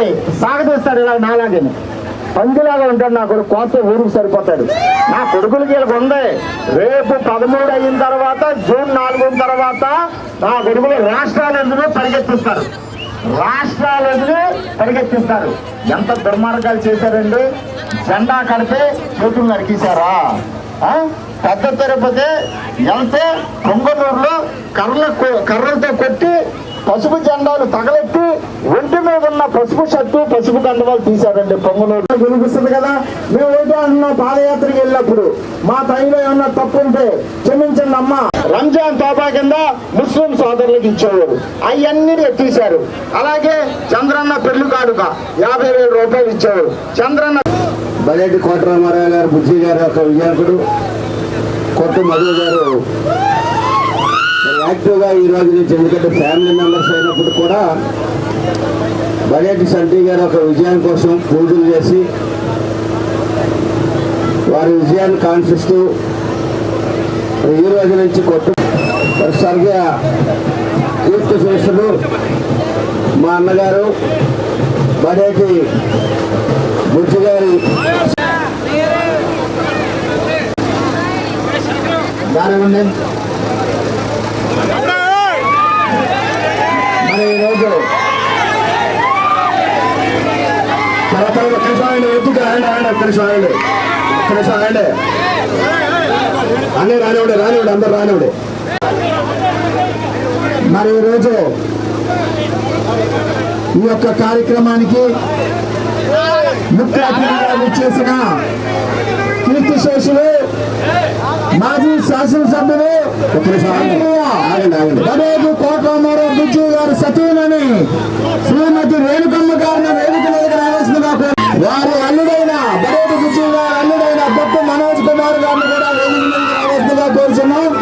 ఉంటాయి. సాగదీస్తాడు ఇలా నాలాగే. పందిలాగా ఉంటాడు నా కొడుకు. కోస్తే ఊరికి సరిపోతాడు. నా కొడుకులకి ఇలా ఉంది. రేపు పదమూడు అయిన తర్వాత జూన్ నాలుగు తర్వాత నా కొడుకులు రాష్ట్రాలు పరిగెత్తిస్తారు. రాష్ట్రాలు పరిగెత్తిస్తారు. ఎంత దుర్మార్గాలు చేశారండి. జెండా కడితే చేతులు నరికేశారా? పెద్ద తిరుపతి వెళ్తే పొంగనూరులో కర్రలు కర్రలతో కొట్టి పసుపు జెండాలు తగలెట్టి ఒంటి మీద ఉన్న పసుపు షర్టు పసుపు కండవాలు తీశారండి పొంగనూరు. వినిపిస్తుంది కదా? మేము ఏంటో అంటున్నాం పాదయాత్రకి వెళ్ళినప్పుడు మా తల్లిలో ఏమన్నా తప్పు ఉంటే క్షమించండి అమ్మ. రంజాన్ తోబా కింద ముస్లిం సోదరులకు ఇచ్చేవారు. అవన్నీ ఎత్తేసారు అలాగే చంద్రన్న పెళ్ళి కాడుక యాభై వేల రూపాయలు ఇచ్చేవారు. చంద్రన్న బలేటి కోట రామారావు గారు బుజ్జి గారు ఒక విజయకుడు కొట్టు మధు గారు యాక్టివ్గా ఈ రోజు నుంచి ఎందుకంటే ఫ్యామిలీ మెంబర్స్ అయినప్పుడు కూడా బడేటి సంటి గారు ఒక విజయం కోసం పూజలు చేసి వారి విజయాన్ని కాంక్షిస్తూ ఈ రోజు నుంచి కొట్టు మరి కీర్తి శేషుడు మా అన్నగారు బడేటి బుజ్జి గారి కానివ్వండి మరి ఈరోజు తర్వాత ఒక్క నిమిషం రాయండి రాయండి ఆయన ఒక్క నిమిషం ఆగండి. ఒక్క నిమిషం ఆగండి. అన్నీ రానివ్వండి రానివ్వండి అందరు రానివ్వండి. మరి ఈరోజు ఈ యొక్క కార్యక్రమానికి ముఖ్య అతిథిగా విచ్చేసిన కీర్తి శేషులు మాజీ శాసనసభ్యులు గడేపు కోటరామారావు బిజు గారి సతీనని శ్రీమతి రేణుకమ్మ గారిని వేదిక మీదకి రావాల్సిందిగా వారి అల్లుడు రావాల్సిందిగా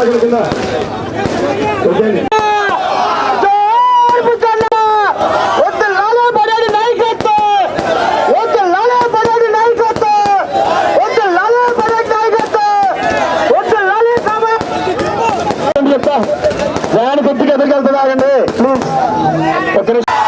కింద ఓకేండి ప్రయాణ కొద్దిగా ఎదురుకి ప్లీజ్ ఒక్క నిమిషం.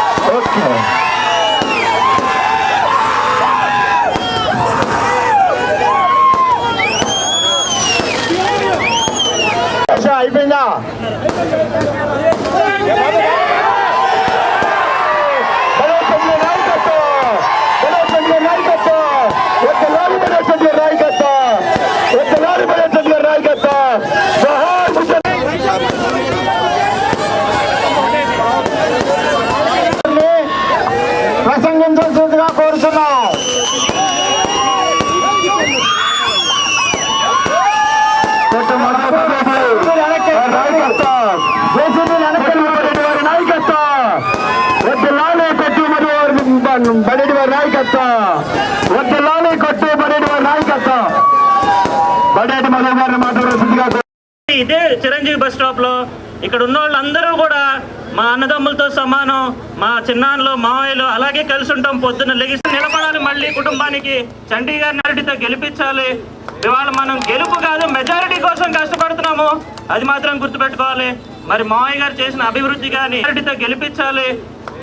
బడేటి వారి కొట్టు బడేటి వారి బడేటి మధు గారిని ఇదే చిరంజీవి బస్ స్టాప్లో ఇక్కడ ఉన్న వాళ్ళందరూ కూడా మా అన్నదమ్ములతో సమానం మా చిన్నాన్నలు మావయ్యలు అలాగే కలిసి ఉంటాం పొద్దున్న లెగిసి నిలబడాలి మళ్ళీ కుటుంబానికి. చండీ గారిని గెలిపించాలి. ఇవాళ మనం గెలుపు కాదు మెజారిటీ కోసం కష్టపడుతున్నాము. అది మాత్రం గుర్తుపెట్టుకోవాలి. మరి మావయ్య గారు చేసిన అభివృద్ధి కానీ మెజారిటీతో గెలిపించాలి.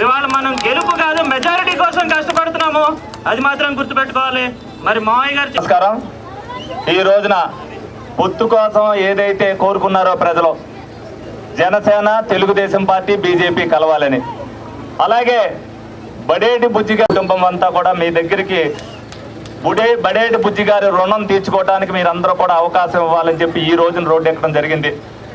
ఇవాళ మనం గెలుపు కాదు మెజారిటీ కోసం కష్టపడుతున్నాము. అది మాత్రం గుర్తుపెట్టుకోవాలి. మరి మావయ్య గారు నమస్కారం. ఈ రోజున పొత్తు కోసం ఏదైతే కోరుకున్నారో ప్రజలు జనసేన తెలుగుదేశం పార్టీ బీజేపీ కలవాలని. అలాగే బడేటి బుజ్జిగా కుటుంబం అంతా కూడా మీ దగ్గరికి బుడే బడేటి బుజ్జి గారి రుణం తీర్చుకోవడానికి మీరందరూ కూడా అవకాశం ఇవ్వాలని చెప్పి ఈ రోజున రోడ్డు ఎక్కడం జరిగింది.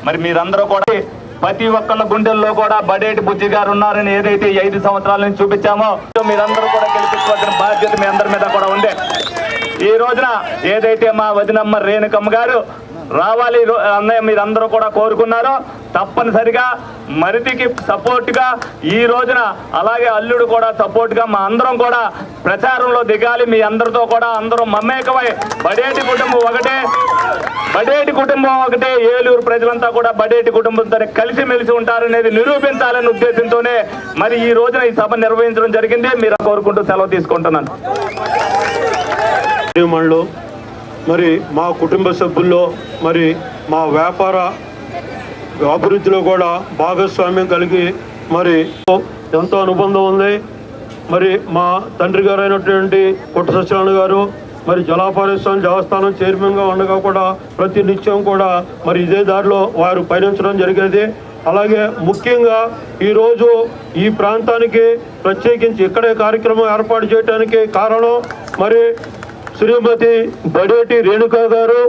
మరి మీరందరూ కూడా ప్రతి ఒక్కళ్ళ గుండెల్లో కూడా బడేటి బుజ్జి గారు ఉన్నారని ఏదైతే ఐదు సంవత్సరాల నుంచి చూపించామో మీరందరూ కూడా గెలిపించవలసిన బాధ్యత మీ అందరి మీద కూడా ఉంది. ఈ రోజున ఏదైతే మా వదినమ్మ రేణుకమ్మ గారు రావాలి రో- అన్నయ్య మీరందరూ కూడా కోరుకున్నారో. తప్పనిసరిగా మరిదికి సపోర్ట్గా ఈ రోజున అలాగే అల్లుడు కూడా సపోర్ట్గా మా అందరం కూడా ప్రచారంలో దిగాలి. మీ అందరితో కూడా అందరూ మమేకమై బడేటి కుటుంబం ఒకటే. బడేటి కుటుంబం ఒకటే. ఏలూరు ప్రజలంతా కూడా బడేటి కుటుంబంతో కలిసిమెలిసి ఉంటారనేది నిరూపించాలనే ఉద్దేశంతోనే మరి ఈ రోజున ఈ సభ నిర్వహించడం జరిగింది. మీరు కోరుకుంటూ సెలవు తీసుకుంటున్నాను. మరి మా కుటుంబ సభ్యుల్లో మరి మా వ్యాపార అభివృద్ధిలో కూడా భాగస్వామ్యం కలిగి మరి ఎంతో అనుబంధం ఉంది. మరి మా తండ్రి గారు అయినటువంటి కొట్ట సత్యనారాయణ గారు మరి జలాపారేశ్వరం దేవస్థానం చైర్మన్గా ఉండగా కూడా ప్రతి నిత్యం కూడా మరి ఇదే దారిలో వారు పయనించడం జరిగేది. అలాగే ముఖ్యంగా ఈరోజు ఈ ప్రాంతానికి ప్రత్యేకించి ఇక్కడే కార్యక్రమం ఏర్పాటు చేయడానికి కారణం మరి శ్రీమతి బడేటి రేణుకా గారు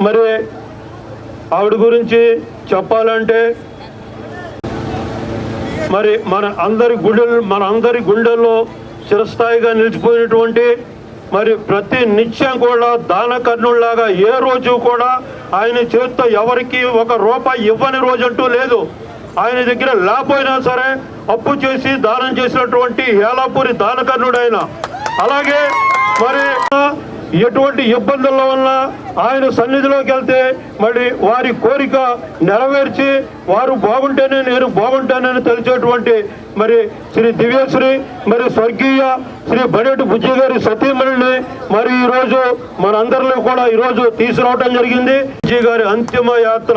మరి ఆవిడ గురించి చెప్పాలంటే మరి మన అందరి గుండెలు మన అందరి గుండెల్లో చిరస్థాయిగా నిలిచిపోయినటువంటి మరి ప్రతి నిత్యం కూడా దాన కర్ణుల్లాగా ఏ రోజు కూడా ఆయన చేతితో ఎవరికి ఒక రూపాయి ఇవ్వని రోజు అంటూ లేదు. ఆయన దగ్గర లేకపోయినా సరే అప్పు చేసి దానం చేసినటువంటి ఏలాపూరి దానకర్ణుడు ఆయన అలాగే మరి ఎటువంటి ఇబ్బందుల్లో ఉన్నా ఆయన సన్నిధిలోకి వెళ్తే మరి వారి కోరిక నెరవేర్చి వారు బాగుంటేనే నేను బాగుంటానని తెలిసేటువంటి మరి శ్రీ దివ్యశ్రీ మరి స్వర్గీయ శ్రీ బడేటి బుజ్జి గారి సతీమణిని మరి ఈరోజు మనందరిలో కూడా ఈరోజు తీసుకురావటం జరిగింది. బుజ్జి గారి అంతిమ యాత్ర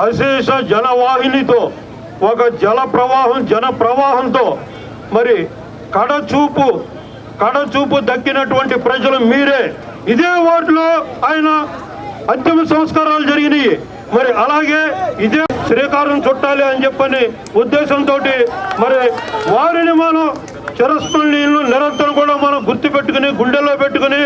అశేష జనవాహినితో ఒక జల ప్రవాహం జన ప్రవాహంతో మరి కడచూపు కడచూపు దక్కినటువంటి ప్రజలు మీరే. ఇదే వార్డులో ఆయన అంతిమ సంస్కారాలు జరిగినాయి. మరి అలాగే ఇదే శ్రీకారం చుట్టాలి అని చెప్పని ఉద్దేశంతో మరి వారిని మనం చిరస్మరణీయులను నిరంతరం కూడా మనం గుర్తుపెట్టుకుని గుండెల్లో పెట్టుకుని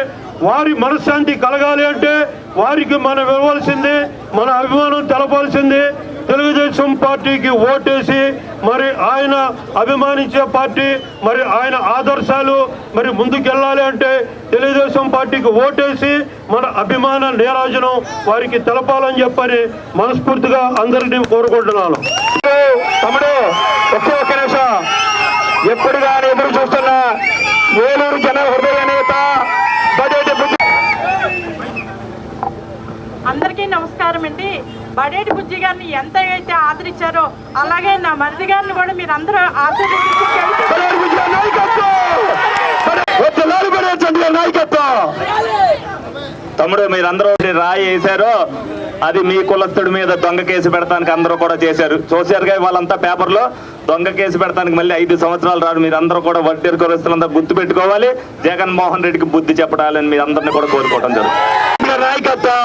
వారి మనశ్శాంతి కలగాలి అంటే వారికి మనం ఇవ్వాల్సింది మన అభిమానం తెలపాల్సింది తెలుగుదేశం పార్టీకి ఓటేసి మరి ఆయన అభిమానించే పార్టీ మరి ఆయన ఆదర్శాలు మరి ముందుకెళ్ళాలి అంటే తెలుగుదేశం పార్టీకి ఓటేసి మన అభిమాన నీరాజనం వారికి తెలపాలని చెప్పని మనస్ఫూర్తిగా అందరినీ కోరుకుంటున్నాను. తమ్ముడు ఒకే ఒక్క నిమిషం. ఎప్పుడు కానీ ఎదురు చూస్తున్న ఏలూరు జన హృదయాన్ని నేత బడేటి బుజ్జి అందరికీ నమస్కారం అండి. బడేటి బుజ్జి గారిని ఎంత అయితే ఆదరించారో అలాగే నా మరిది గారిని కూడా మీరు అందరూ ఆశీర్వదించి గెలిపి- బడేటి బుజ్జి తమ్ముడు మీరందరూ రాయి వేశారు. అది మీ కులస్తుడి మీద దొంగ కేసు పెడతానికి అందరూ కూడా చేశారు. చూశారుగా వాళ్ళంతా పేపర్లో దొంగ కేసు పెడతానికి మళ్ళీ ఐదు సంవత్సరాలు రాడు మీరందరూ కూడా వడ్డీరు కులస్తులంతా గుర్తు పెట్టుకోవాలి. జగన్మోహన్ రెడ్డికి బుద్ధి చెప్పడాలని మీ అందరినీ కూడా కోరుకోవడం జరుగుతుంది. నాయకత్వం!